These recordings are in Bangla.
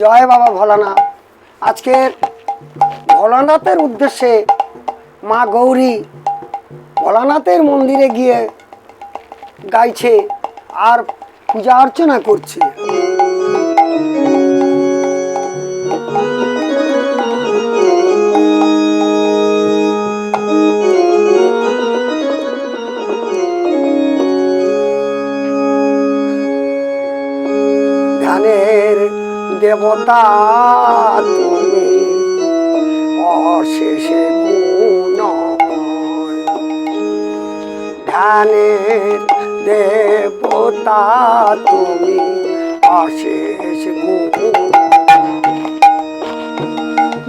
জয় বাবা ভোলানাথ। আজকের ভোলানাথের উদ্দেশ্যে মা গৌরী ভোলানাথের মন্দিরে গিয়ে গাইছে আর পূজা অর্চনা করছে। দেবতা তুমি অশেষে ধ্যানের দেবতা তুমি অশেষ গুণ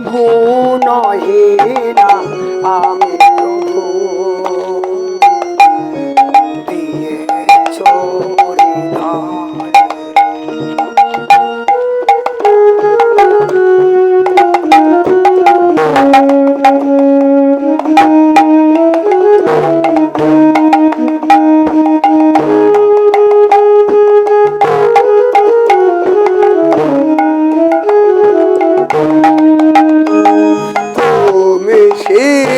গুণহীনা আমি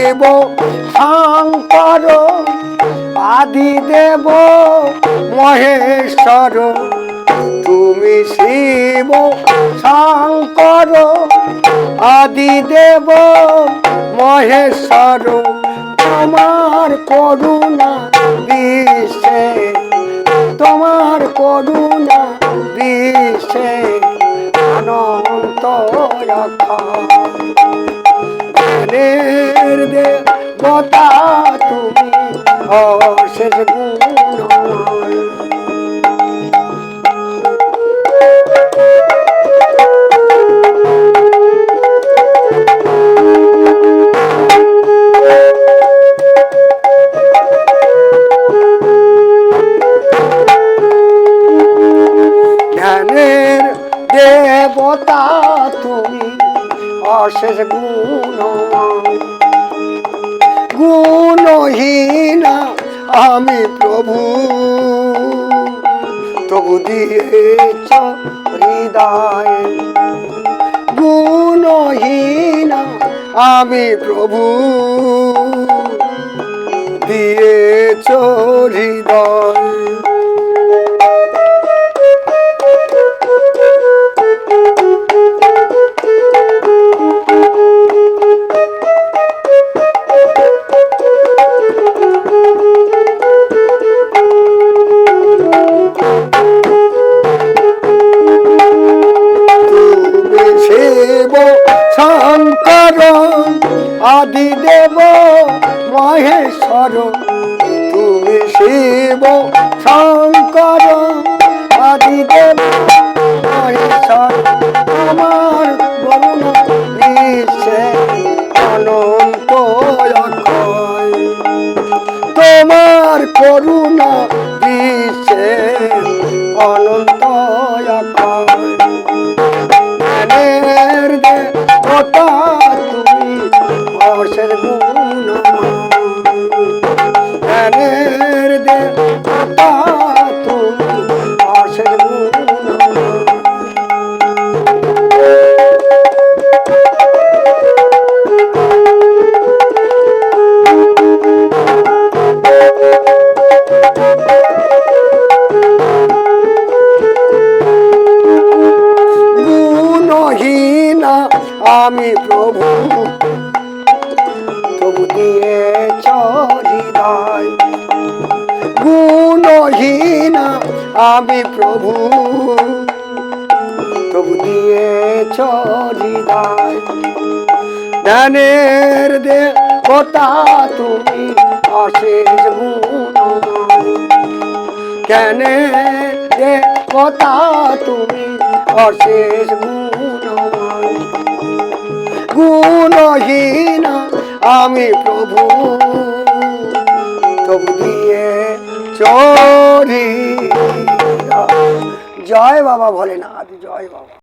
শিব শঙ্কর আদি দেব মহেশ্বর। তুমি শিব, শঙ্কর আদি দেব মহেশ্বর। তোমার করুণা বিশ্বে তোমার করুণা বিশ্বে অনন্ত রক্ষা। জ্ঞানের দেবতা তুমি অশেষ গুণময়। দেবতা তুমি অশেষ গুণ গুণহীনা আমি প্রভু তবু দিয়েছ হৃদয়। গুণহীনা আমি প্রভু দিয়েছ হৃদয়। আদি দেব মহেশ্বর, তুমি শিব, শঙ্কর, আদি দেব মহেশ্বর, আমার বরুণ বিশ্বে অনন্ত তোমার করুণা আমি প্রভু, তবু দিয়েছ হৃদয় গুণহীনা আমি প্রভু, তবু দিয়েছ হৃদয় জ্ঞানের দেবতা তুমি অশেষ গুণ কেনে দেবতা তুমি অশেষ গুণময় গুণহীন আমি প্রভু। তবু দিয়ে চরি জয় বাবা ভোলেনাথ জয় বাবা।